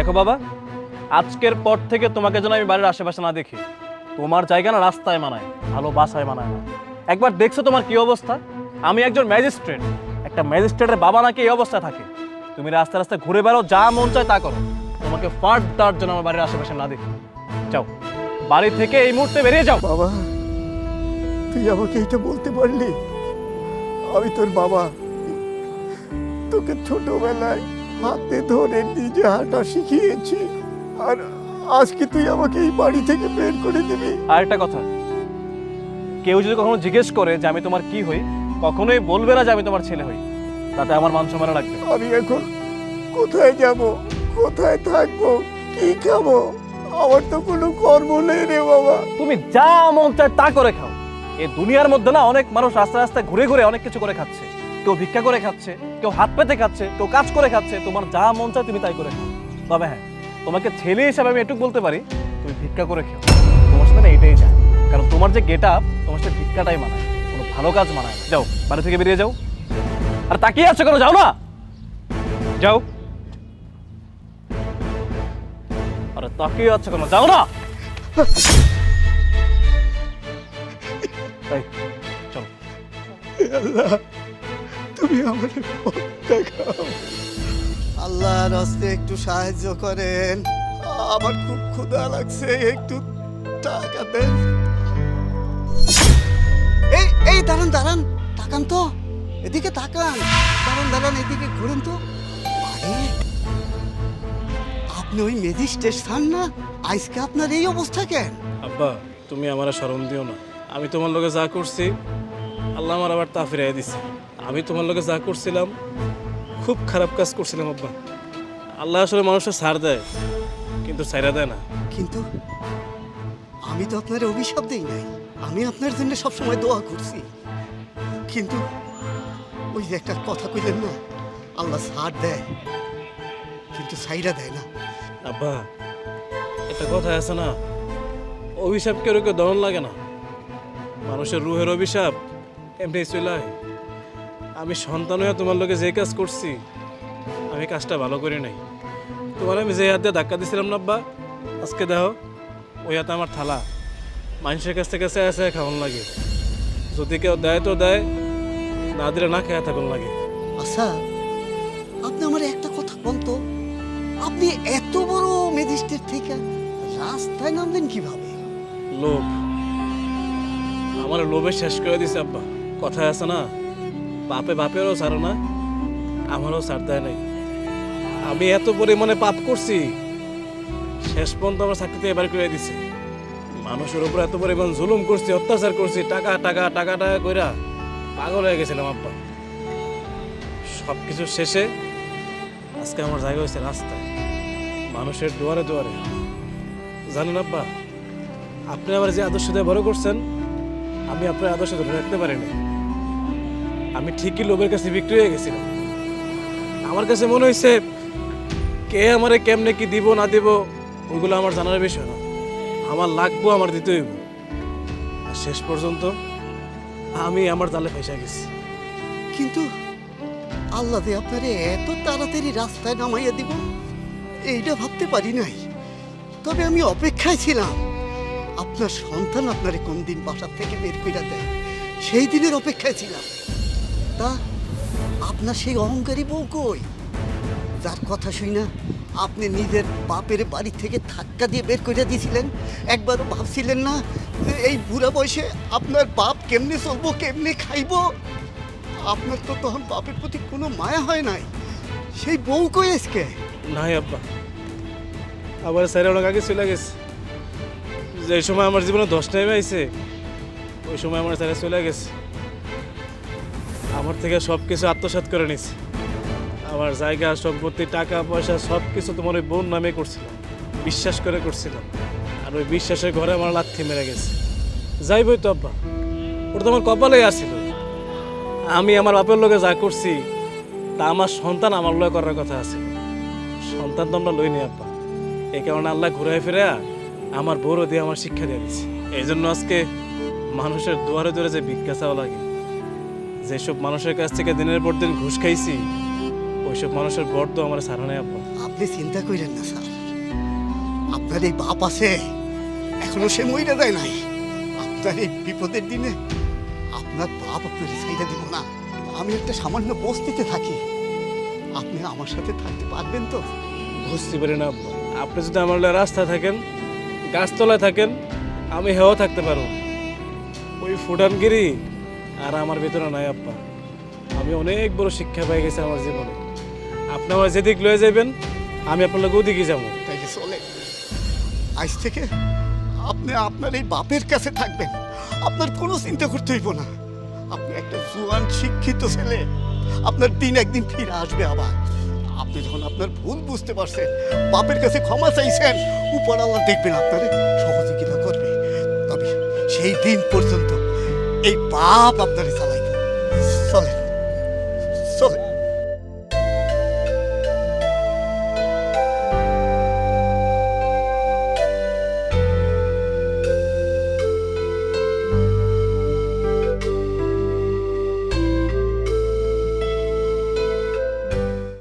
দেখো বাবা, আজকের পর থেকে তোমাকে যেন আমি বাড়ির আশেপাশে না দেখি। তোমার জায়গা না রাস্তায় মানায় ভালো বাসায় মানায় না। একবার দেখছ তোমার কি অবস্থা? আমি একজন ম্যাজিস্ট্রেট, একটা ম্যাজিস্ট্রেটের বাবা নাকি এই অবস্থায় থাকে। তুমি রাস্তা রাস্তায় ঘুরে বেড়াও, যা মন চায় তা করো। তোমাকে ফার্দার জন্য আমার বাড়ির আশেপাশে না দেখি। যাও, বাড়ি থেকে এই মুহূর্তে বেরিয়ে যাও। বাবা, তুই আমাকে এটা বলতে পারলি? আমি তোর বাবা। তোকে ছোটবেলায় হাতে ধরে নিজে হাঁটা শিখিয়েছি। আর আজকে তুই আমাকে এই বাড়ি থেকে বের করে দিবি। আর একটা কথা। কেউ যদি কখনো জিজ্ঞেস করে যে আমি তোমার কি হই কখনোই বলবে না যে আমি তোমার ছেলে হই। তাতে আমার মান সম্মান রাখবে আমি এখন কোথায় যাব? কোথায় থাকব? কি খাব? আমার তো কোনো কর্ম নেই রে বাবা। তুমি যা মন চায় তা করে খাও। এই দুনিয়ার মধ্যে না অনেক মানুষ রাস্তা রাস্তায় ঘুরে ঘুরে অনেক কিছু করে খাচ্ছে। কেউ ভিক্ষা করে খাচ্ছে, কেউ হাত পেতে খাচ্ছে, কেউ কাজ করে খাচ্ছে, তোমার যা মন চায় তুমি তাই করে খাও। তবে হ্যাঁ তোমাকে ছেলে হিসাবে আমি এটুকু বলতে পারি, তুমি ভিক্ষা করে খেও। তোমার সাথে না এটাই যায় কারণ তোমার যে গেট আপ তোমার সাথে ভিক্ষাটাই মানায় কোনো ভালো কাজ মানায় যাও, বাড়ি থেকে বেরিয়ে যাও। আর তাকিয়ে আছো কেন? যাও না। যাও। আরে তাকিয়ে আছো কেন? যাও না। চলো। তুমি আমার দেখাও। আল্লাহর হস্তে একটু সাহায্য করেন। আমার খুব ক্ষুধা লাগছে একটু টাকা দেন। এই এই দাঁড়ান দাঁড়ান তাকান তো। এদিকে তাকান দাঁড়ান দাঁড়ান এদিকে ঘুরেন তো। আপনি ওই ম্যাজিস্ট্রেট স্থান না? আজকে আপনার এই অবস্থা কেন? আব্বা তুমি আমার শরম দিও না। আমি তোমার লোকে যা করছি আল্লাহ আমার আবার তা ফিরাই দিছে। আমি তোমার লোকে যা করছিলাম খুব খারাপ কাজ করছিলাম আব্বা। আল্লাহ আসলে মানুষের ছাড় দেয় কিন্তু ছাইরা দেয় না। কিন্তু আমি তো আপনার অভিশাপ দেই নাই। আমি আপনার জন্য সবসময় দোয়া করছি। কিন্তু ওই যে একটা কথা কইলেন না আল্লাহ সার দেয় কিন্তু সাইরা দেয় না। আব্বা একটা কথা আছে না অভিশাপ কেউ কেউ দরণ লাগে না। মানুষের রুহের অভিশাপ এমনি চলে আয়। আমি সন্তান হয়ে তোমার লোকে যে কাজ করছি আমি কাজটা ভালো করি নাই। তোমার আমি যে হাত দিয়ে ধাক্কা দিছিলাম না আব্বা আজকে দেখো ওই হাতে আমার থালা। মানুষের কাছ থেকে চেয়ে চেয়ে খাওয়ান লাগে। যদি কেউ দেয় তো দেয় না দিলে না খেয়ে থাকুন লাগে। আচ্ছা আপনি আমার একটা কথা বলতো আপনি এত বড় ম্যাজিস্ট্রেট থেকে রাস্তায় নামলেন কীভাবে? লোভ। আমার লোভে শেষ করে দিছে আব্বা। কথা আছে না? বাপে বাপেরও ছাড়ো না, আমারও ছাড় দেয় নাই। আমি এত পরিমাণে পাপ করছি, শেষ পর্যন্ত আমার চাকরিতে এবার করে দিছে। মানুষের উপর এত পরিমাণ জুলুম করছি, অত্যাচার করছি, টাকা টাকা টাকা টাকা কইরা পাগল হয়ে গেছিলাম আব্বা। সব কিছু শেষে আজকে আমার জায়গা হয়েছে রাস্তায়, মানুষের দুয়ারে দুয়ারে। জানেন আব্বা, আপনি আমার যে আদর্শ দিয়ে বড় করছেন, আমি আপনার আদর্শ ধরে রাখতে পারিনি। আমি ঠিকই লোভের কাছে বিক্রি হয়ে গেছিলাম। আমার কাছে মনে হয়েছে, কে আমারে কেমনে কি দিব, না দিব, ওইগুলো আমার জানার বিষয় না। আমার লাগবো, আমার দিতে হইব। আর শেষ পর্যন্ত আমি আমার জালে ফেসে গেছি। কিন্তু আল্লাহ যে আপনারে এত তাড়াতাড়ি রাস্তায় নামাইয়া দিব, এইটা ভাবতে পারি নাই। তবে আমি অপেক্ষায় ছিলাম, আপনার সন্তান আপনারে কোন দিন বাসার থেকে বের করে দেয়, সেই দিনের অপেক্ষায় ছিলাম। তা? আপনার সেই অহংকারী বউ কই? যার কথা শুই না, আপনি নিজের বাপের বাড়ি থেকে ধাক্কা দিয়ে বের করে দিয়েছিলেন। একবারও ভাবছিলেন না যে এই বুড়া বয়সে আপনার বাপ কেমনে চলবো, কেমনে খাইবো? আপনার তো তখন বাপের প্রতি কোনো মায়া হয় নাই। সেই বউ কই আজকে? নাই আব্বা। আবার স্যার অনেক আগে চলে গেছে। যে সময় আমার জীবনে দশ নেমে আইছে, ওই সময় আমার স্যারে চলে গেছে। আমার থেকে সব কিছু আত্মসাৎ করে নিছে আমার জায়গা, সম্পত্তি, টাকা, পয়সা সব কিছু তোমার ওই বোন নামে করছিলাম বিশ্বাস করে করছিলাম আর ওই বিশ্বাসের ঘরে আমার লাথি মেরে গেছে। যাইবই তো আব্বা, ওটা তো আমার কপালে আসছিল আমি আমার বাপের লোকে যা করছি, তা আমার সন্তান আমার লয় করার কথা আছে। সন্তান তো আমরা লইনি আব্বা। এই কারণে আল্লাহ ঘুরে ফিরে আমার বড় দিয়ে আমার শিক্ষা দিয়ে দিচ্ছে এই জন্য আজকে মানুষের দুয়ারে দুয়ারে যে চাওয়া লাগে যেসব মানুষের কাছ থেকে দিনের পর দিন ঘুষ খাইছি ওইসব মানুষের বর্দ আমার সারা নেই আব্বা। আপনি চিন্তা করেন না স্যার। আপনার এই বাপ আছে এখনও সে মইরা যায় নাই। আপনার এই বিপদের দিনে আপনার বাপ আপনার সাইডে দিব না। আমি একটা সামান্য বস্তিতে থাকি। আপনি আমার সাথে থাকতে পারবেন তো? বুঝতে পারি না আব্বা। আপনি যদি আমার রাস্তা থাকেন গাছতলায় থাকেন আমি হেও থাকতে পারব। ওই ফুটানগিরি আর আমার ভিতরে নাই, আব্বা। আমি অনেক বড় শিক্ষা পেয়ে গেছি আমার জীবনে। আপনি আমার যেদিক লয়ে যাবেন আমি আপনার লোক ওদিকে যাব। আজ থেকে আপনি আপনার এই বাপের কাছে থাকবেন। আপনার কোনো চিন্তা করতে হইব না। আপনি একটা জুয়ান শিক্ষিত ছেলে। আপনার দিন একদিন ফিরে আসবে আবার। আপনি যখন আপনার ভুল বুঝতে পারছেন, বাপের কাছে ক্ষমা চাইছেন, উপর আল্লাহ দেখবেন আপনারে সহযোগিতা করবে। তবে সেই দিন পর্যন্ত এই বাপ আপনারে চালাই